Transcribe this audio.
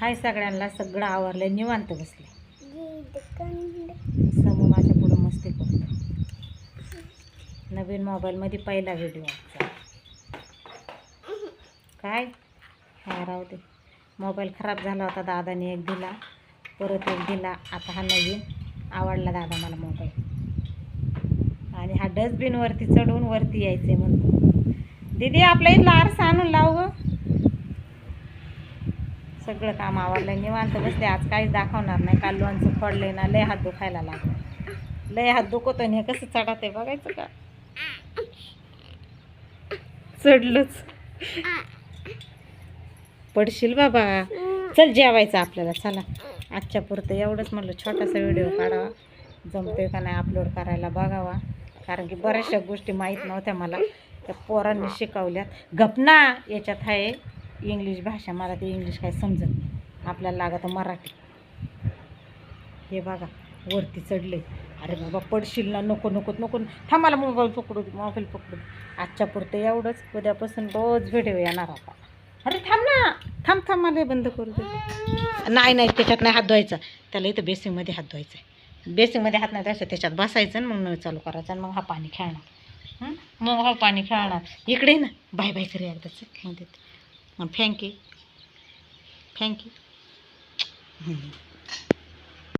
हाय सगळ्यांना सगळं आवरलं निवांत बसले. समूह माझ्या पुढं मस्ती करतो. नवीन मोबाईलमध्ये पहिला व्हिडिओ काय? हा राहू दे. मोबाईल खराब झाला होता दादाने एक दिला परत एक दिला. आता हा नवीन. आवडला दादा मला मोबाईल. आणि हा डस्टबिनवरती चढवून वरती यायचे म्हणतो दीदी आपल्या इथला आरसा आणून लाव ग. सगळं काम आवडलं निवांत बसले. आज काहीच दाखवणार नाही. काल लोणचं फोडलंय ना लय हात दुखायला लागला. लय हात दुखतो आणि हे कसं चढत आहे बघायचं का? चढलंच. पडशील बाबा. चल जेवायचं आपल्याला. चला. आजच्या पुरतं एवढंच म्हणलं. छोटासा व्हिडिओ काढावा. जमतोय का नाही अपलोड करायला बघावा. कारण की बऱ्याचशा गोष्टी माहीत नव्हत्या मला. त्या पोरांनी शिकवल्यात. गपना याच्यात आहे इंग्लिश भाषा मला ते इंग्लिश काय समजत नाही. आपल्याला लागत मराठी. हे बघा वरती चढले. अरे बाबा पडशील ना नको नको नको. थांबाला मोबाईल पकडू मोबाईल पकडू आजच्या पुरतं एवढंच. उद्यापासून रोज व्हिडिओ येणार आता. अरे थांब ना. थांब थांब मला बंद करू दे. नाही नाही त्याच्यात नाही हात धुवायचा. त्याला इथं बेसिंगमध्ये हात धुवायचा आहे बेसिंगमध्ये हात नाही द्यायचा त्याच्यात बसायचं मग नळ चालू करायचं आणि मग हा पाणी खेळणार. मग हा पाणी खेळणार. इकडे ना. बाय बाय करी एकदाच मग I'm Pinky. Pinky.